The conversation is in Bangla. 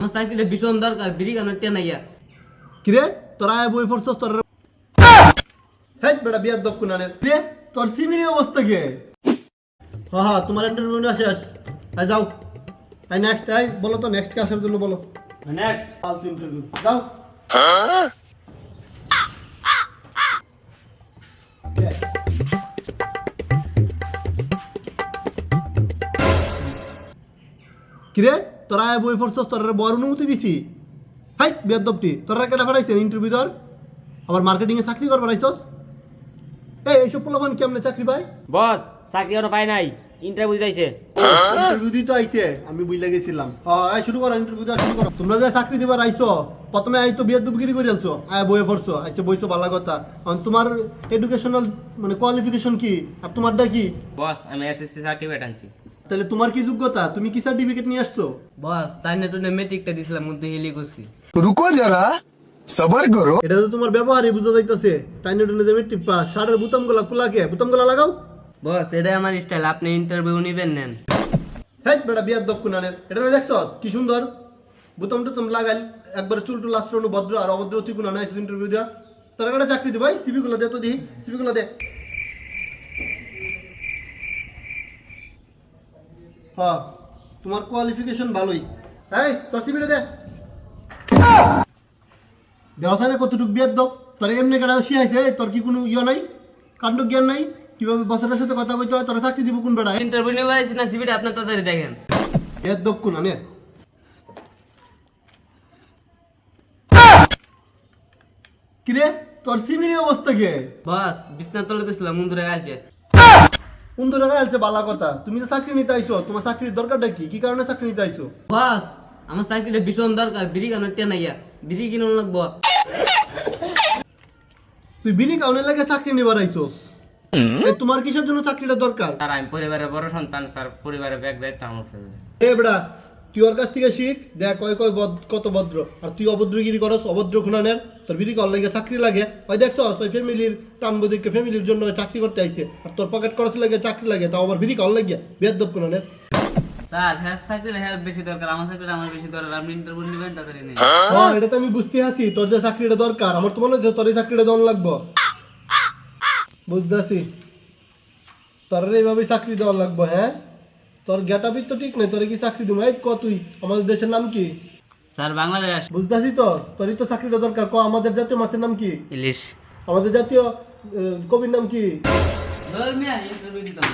আমার চাকরিটা ভীষণ দরকার বিড়ি কেন টেনাইয়া কিরে তোরা আয় বই পড়ছস তোর হেই বেটা বিয়ার দপ কুনানে রে তোর সিমির অবস্থা কে? হ্যাঁ হ্যাঁ তোমার ইন্টারভিউ না শেষ। আই যাও। আই নেক্সট আই বলো তো নেক্সট ক্লাসের জন্য বলো। নেক্সট ফালতু ইন্টারভিউ যাও। কিরে তোরা আয় বই পড়ছস তোরা বড় অনুমতি দিছি। হাই বিয়ার দপটি তোরা কেটা ফাটাইছেন ইন্টারভিউ দর আবার মার্কেটিং এ চাকরি করবার আইছস? এই এইসব পোলাপান কেমনে চাকরি পায়? বস চাকরি এখনও পাই নাই ইন্টারভিউ দিয়েছে ইন্টারভিউ দিতে আইছে আমি বুঝলে গেছিলাম। হ্যাঁ শুরু করো ইন্টারভিউ দেওয়া শুরু করো। তোমরা যে চাকরি দিবার আইছো প্রথমে আই তো বিয়ের দুবগিরি করে আলছো আয় বইয়ে পড়ছো আচ্ছা বইছো ভালো কথা। এখন তোমার এডুকেশনাল মানে কোয়ালিফিকেশন কি আর তোমারটা কি? বস আমি এসএসসি সার্টিফিকেট আনছি। তাহলে তোমার কি যোগ্যতা? তুমি কি সার্টিফিকেট নিয়ে আসছো? বস তাই না তুমি মেট্রিকটা দিছিলাম মধ্যে হেলি করছি। রুকো যারা সবার করো। এটা তো তোমার ব্যবহারই বুঝা যাইতাছে। তাই না তুমি যে মেট্রিক পাস। শাড়ের বুতামগুলা কুলাকে বুতামগুলা লাগাও। বস এটাই আমার স্টাইল আপনি ইন্টারভিউ নিবেন নেন। হ্যাঁ বেটা বিয়ার দক্ষুণানের এটা দেখছ কি সুন্দর। বুতাম তুমি লাগাই একবার চুল টুল আশ্রণ ভদ্র আর অভদ্র তুই গুণা নাই ইন্টারভিউ দেওয়া তারা একটা চাকরি দিবাই সিভি গুলো দে তো দিই সিভি গুলো দে। তোমার কোয়ালিফিকেশন ভালোই। এই তোর সিবিটা দে। দেওয়া না কতটুক বিয়ার দপ তোর এমনি কাটা শিখাইছে? তোর কি কোনো ইয়ে নাই? কাণ্ড জ্ঞান নাই? কীভাবে বছরের সাথে কথা কইতে হয়? তোর চাকরি দিব কোন বেড়ায়? ইন্টারভিউ নিবার আইছি না সিবিটা আপনার তাড়াতাড়ি দেখেন। এর দপ কোন আনে? কিরে তোর সিমির অবস্থা কে? বস বিছনার তলে দিছিলাম মুন্দুরে আছে আছে বালা কথা। তুমি তো চাকরি নিতে আইছো তোমার চাকরির দরকারটা কি? কি কারণে চাকরি নিতে আইছো? বাস আমার চাকরিটা ভীষণ দরকার বিড়ি কেন টেনাইয়া বিড়ি কিনে লাগবো। তুই বিড়ি কাউনের লাগে চাকরি নিবার আইছোস। এ, তোমার কিসের জন্য চাকরিটা দরকার? স্যার আমি পরিবারের বড় সন্তান স্যার পরিবারের ব্যাগ দায়িত্ব আমার ফেলবে এ বেড়া তুই ওর কাছ থেকে শিখ দেখ কয় কয় কত ভদ্র। আর তুই অভদ্রগিরি করস অভদ্র খুনানের তোর বিড়ি কর লাগে চাকরি লাগে। ওই দেখছ ওই ফ্যামিলির টানবো দিকে ফ্যামিলির জন্য চাকরি করতে আইছে। আর তোর পকেট খরচ লাগে চাকরি লাগে তাও আবার বিড়ি কর লাগে বেদ খুনানের স্যার হ্যাঁ হ্যাঁ বেশি দরকার। আমার বেশি দরকার। আপনি ইন্টারভিউ নিবেন তাড়াতাড়ি নিন ও এটা তো আমি বুঝতে আছি তোর যে চাকরিটা দরকার আমার তো মনে হচ্ছে তোর এই চাকরিটা লাগবো। বুঝতে আছি। তোর এইভাবে চাকরি দেওয়ার লাগবো হ্যাঁ? তোর গেটাপি তো ঠিক নাই তোর কি চাকরি দিব এই ক তুই? আমাদের দেশের নাম কি? স্যার বাংলাদেশ। বুঝতে আছি তো? তোরই তো চাকরিটা দরকার। ক আমাদের জাতীয় মাছের নাম কি? ইলিশ। আমাদের জাতীয় কবির নাম কি? ধর্মিয়া ইন্টারভিউ দিতাম